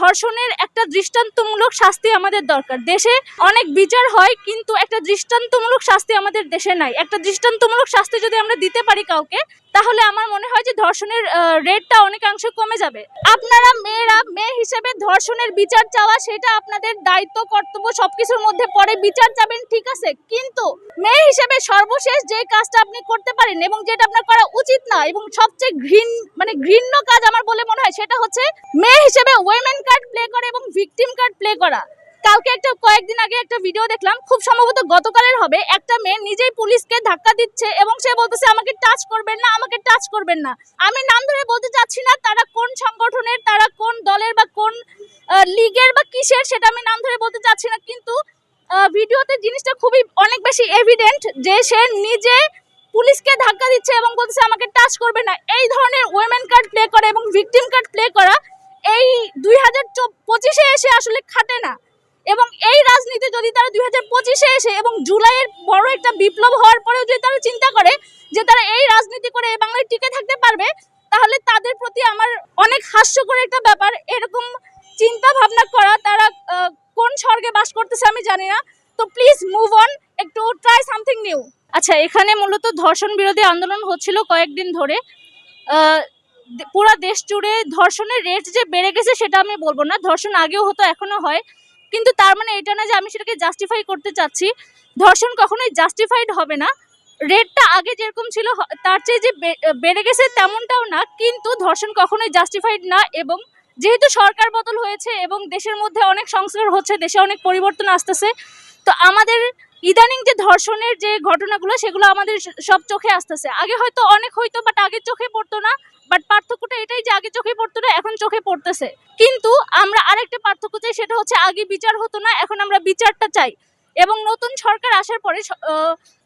ধর্ষণের একটা দৃষ্টান্তমূলক শাস্তি আমাদের দরকার। দেশে অনেক বিচার হয়, কিন্তু একটা দৃষ্টান্তমূলক শাস্তি আমাদের দেশে নাই। একটা দৃষ্টান্তমূলক শাস্তি যদি আমরা দিতে পারি কাউকে, তাহলে আমার মনে হয় যে ধর্ষণের রেটটা অনেকাংশে কমে যাবে। আপনারা মেয়েরা, মেয়ে হিসেবে ধর্ষণের বিচার চাওয়া, সেটা আপনাদের দায়িত্ব, কর্তব্য সবকিছুর মধ্যে পড়ে। বিচার চাবেন, ঠিক আছে। কিন্তু মেয়ে হিসেবে সর্বশেষ যে কাজটা আপনি করতে পারেন এবং যেটা আপনার করা উচিত না, এবং সবচেয়ে ঘৃণ মানে ঘৃণ্য কাজ আমার বলে মনে হয়, সেটা হচ্ছে মেয়ে হিসেবে ওয়েমেন কার্ড প্লে করা এবং ভিকটিম কার্ড প্লে করা। কালকে একটা, কয়েকদিন আগে একটা ভিডিও দেখলাম, খুব সম্ভবত গতকালের হবে। একটা মেয়ে নিজেই পুলিশকে ধাক্কা দিচ্ছে এবং সে বলতেছে, আমাকে টাচ করবেন না, আমাকে টাচ করবেন না। আমি নাম ধরে বলতে চাচ্ছি না, তারা কোন সংগঠনের, তারা কোন দলের বা কোন লীগের বা কিসের সেটা আমি নাম ধরে বলতে চাচ্ছি না। কিন্তু ভিডিওতে জিনিসটা খুবই অনেক বেশি এভিডেন্ট যে সে নিজে পুলিশকে ধাক্কা দিচ্ছে এবং বলতেছে, আমাকে টাচ করবে না। এই ধরনের ওয়েমেন কার্ড প্লে করা এবং ভিকটিম কার্ড প্লে করা এই দুই হাজার পঁচিশে এসে আসলে খাটে না। এবং এই রাজনীতি যদি তারা দুই হাজার পঁচিশে এসে এবং জুলাইয়ের বড় একটা বিপ্লব হওয়ার পরেও যদি তারা চিন্তা করে যে তারা এই রাজনীতি করে এই বাংলায় টিকে থাকতে পারবে, তাহলে তাদের প্রতি আমার অনেক হাস্যকর একটা ব্যাপার। এরকম চিন্তা ভাবনা করা তারা কোন স্বর্গে বাস করতেছে আমি জানি না। তো প্লিজ মুভ অন একটু ট্রাই সামথিং নিউ আচ্ছা এখানে মূলত ধর্ষণ বিরোধী আন্দোলন হচ্ছিল কয়েকদিন ধরে। পুরা দেশ জুড়ে ধর্ষণের রেট যে বেড়ে গেছে সেটা আমি বলব না। ধর্ষণ আগেও হতো, এখনও হয়। কিন্তু তার মানে এটা না যে আমি সেটাকে জাস্টিফাই করতে চাচ্ছি। ধর্ষণ কখনোই জাস্টিফাইড হবে না। রেটটা আগে যেরকম ছিল তার চেয়ে যে বেড়ে গেছে তেমনটাও না। কিন্তু ধর্ষণ কখনোই জাস্টিফাইড না এবং যেহেতু সরকার বদল হয়েছে এবং দেশের মধ্যে অনেক সংস্কার হচ্ছে, দেশে অনেক পরিবর্তন আসতেছে, তো আমাদের ইদানিং যে ধর্ষণের যে ঘটনাগুলো, সেগুলো আমাদের সব চোখে আসতেছে। আগে হয়তো অনেক হয়তো বাট আগে চোখে পড়তো না। বাট এটাই যে আগে চোখে পড়তো না, এখন চোখে পড়তেছে। কিন্তু আমরা আরেকটা পার্থক্য চাই, সেটা হচ্ছে আগে বিচার হতো না, এখন আমরা বিচারটা চাই। এবং নতুন সরকার আসার পরে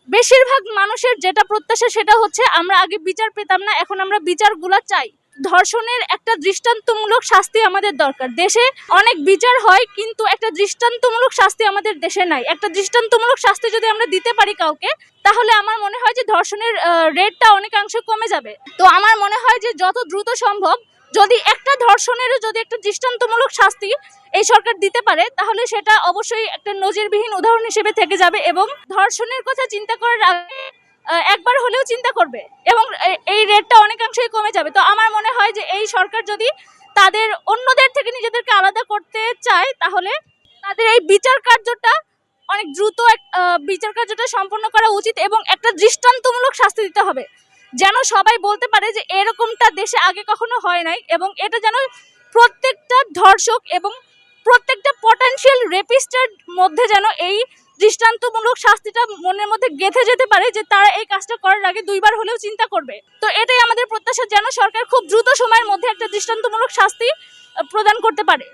বেশিরভাগ মানুষের যেটা প্রত্যাশা সেটা হচ্ছে, আমরা আগে বিচার পেতাম না, এখন আমরা বিচারগুলা চাই। ধর্ষণের একটা দৃষ্টান্তমূলক শাস্তি আমাদের দরকার। দেশে অনেক বিচার হয়, কিন্তু একটা দৃষ্টান্তমূলক শাস্তি আমাদের দেশে নাই। একটা দৃষ্টান্তমূলক শাস্তি যদি আমরা দিতে পারি কাউকে, তাহলে আমার মনে হয় যে ধর্ষণের রেটটা অনেকাংশে কমে যাবে। তো আমার মনে হয় যে যত দ্রুত সম্ভব যদি একটা ধর্ষণেরও যদি একটা দৃষ্টান্তমূলক শাস্তি এই সরকার দিতে পারে, তাহলে সেটা অবশ্যই একটা নজিরবিহীন উদাহরণ হিসেবে থেকে যাবে এবং ধর্ষণের কথা চিন্তা করার আগে একবার হলেও চিন্তা করবে এবং এই রেটটা অনেকাংশই কমে যাবে। তো আমার মনে হয় যে এই সরকার যদি তাদের অন্যদের থেকে নিজেদেরকে আলাদা করতে চায়, তাহলে তাদের এই বিচার কার্যটা অনেক দ্রুত বিচার কার্যটা সম্পন্ন করা উচিত এবং একটা দৃষ্টান্তমূলক শাস্তি দিতে হবে। যেন সবাই বলতে পারে যে এরকমটা দেশে আগে কখনো হয় নাই এবং এটা যেন প্রত্যেকটা ধর্ষক এবং প্রত্যেকটা পটেনশিয়াল রেপিস্টের মধ্যে যেন এই দৃষ্টান্তমূলক শাস্তিটা মনের মধ্যে গেঁথে যেতে পারে যে তারা এই কাজটা করার আগে দুইবার হলেও চিন্তা করবে। তো এটাই আমাদের প্রত্যাশা যেন সরকার খুব দ্রুত সময়ের মধ্যে একটা দৃষ্টান্তমূলক শাস্তি প্রদান করতে পারে।